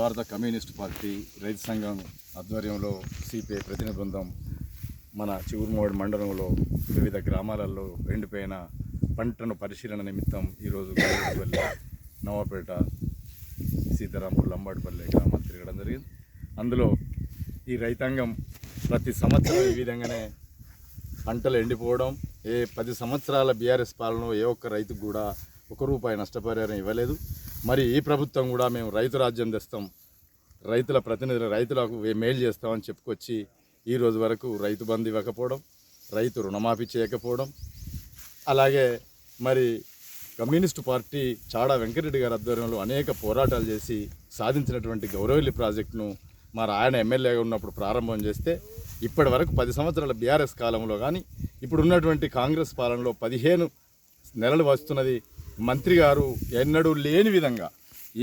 భారత communist party రైతు సంఘం ఆధ్వర్యంలో సిపిఐ ప్రతినిధి బృందం మన చిగురుమోడి మండలంలో వివిధ గ్రామాలలో ఎండిపోయిన పంటను పరిశీలన నిమిత్తం ఈరోజు గౌరవపల్లి నవాపేట సీతారాంపూర్ లంబాడిపల్లి గ్రామాలు తిరగడం జరిగింది. అందులో ఈ రైతాంగం ప్రతి సంవత్సరం ఈ విధంగానే పంటలు ఎండిపోవడం ఏ పది సంవత్సరాల బీఆర్ఎస్ పాలన ఏ ఒక్క రైతుకు కూడా ఒక రూపాయి నష్టపరిహారం ఇవ్వలేదు. మరి ఈ ప్రభుత్వం కూడా మేము రైతు రాజ్యం తెస్తాం. రైతుల ప్రతినిధులు రైతులకు మేలు చేస్తామని చెప్పుకొచ్చి ఈ రోజు వరకు రైతు బంధు ఇవ్వకపోవడం రైతు రుణమాఫీ చేయకపోవడం అలాగే మరి కమ్యూనిస్టు పార్టీ చాడా వెంకటరెడ్డి గారి ఆధ్వర్యంలో అనేక పోరాటాలు చేసి సాధించినటువంటి గౌరవల్లి ప్రాజెక్టును మరి ఆయన ఎమ్మెల్యేగా ఉన్నప్పుడు ప్రారంభం చేస్తే ఇప్పటి వరకు పది సంవత్సరాల బీఆర్ఎస్ కాలంలో కానీ ఇప్పుడు ఉన్నటువంటి కాంగ్రెస్ పాలనలో పదిహేను నెలలు వస్తున్నది మంత్రి గారు ఎన్నడూ లేని విధంగా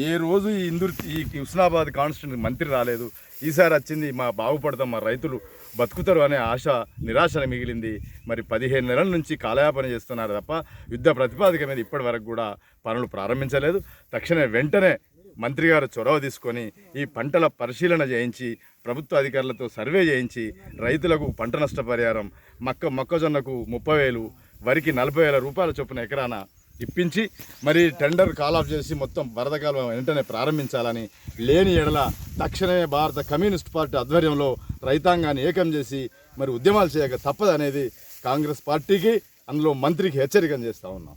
ఏ రోజు ఈ ఇందూర్ ఈ హుస్నాబాద్ కాన్స్టిట్యూషన్ మంత్రి రాలేదు. ఈసారి వచ్చింది మా బాగుపడతాం మా రైతులు బతుకుతారు అనే ఆశ నిరాశ మిగిలింది. మరి పదిహేను నెలల నుంచి కాలయాపన చేస్తున్నారు తప్ప యుద్ధ ప్రతిపాదిక మీద ఇప్పటి వరకు కూడా పనులు ప్రారంభించలేదు. తక్షణమే వెంటనే మంత్రి గారు చొరవ తీసుకొని ఈ పంటల పరిశీలన చేయించి ప్రభుత్వ అధికారులతో సర్వే చేయించి రైతులకు పంట నష్టపరిహారం మక్క మొక్కజొన్నకు ముప్పై వేలు వరికి నలభై వేల రూపాయల చొప్పున ఎకరాన ఇప్పించి మరి టెండర్ కాల్ ఆఫ్ చేసి మొత్తం వరద కాలం వెంటనే ప్రారంభించాలని లేని ఎడల తక్షణమే భారత కమ్యూనిస్ట్ పార్టీ ఆధ్వర్యంలో రైతాంగాన్ని ఏకం చేసి మరి ఉద్యమాలు చేయక తప్పదనేది కాంగ్రెస్ పార్టీకి అందులో మంత్రికి హెచ్చరికం చేస్తూ ఉన్నాం.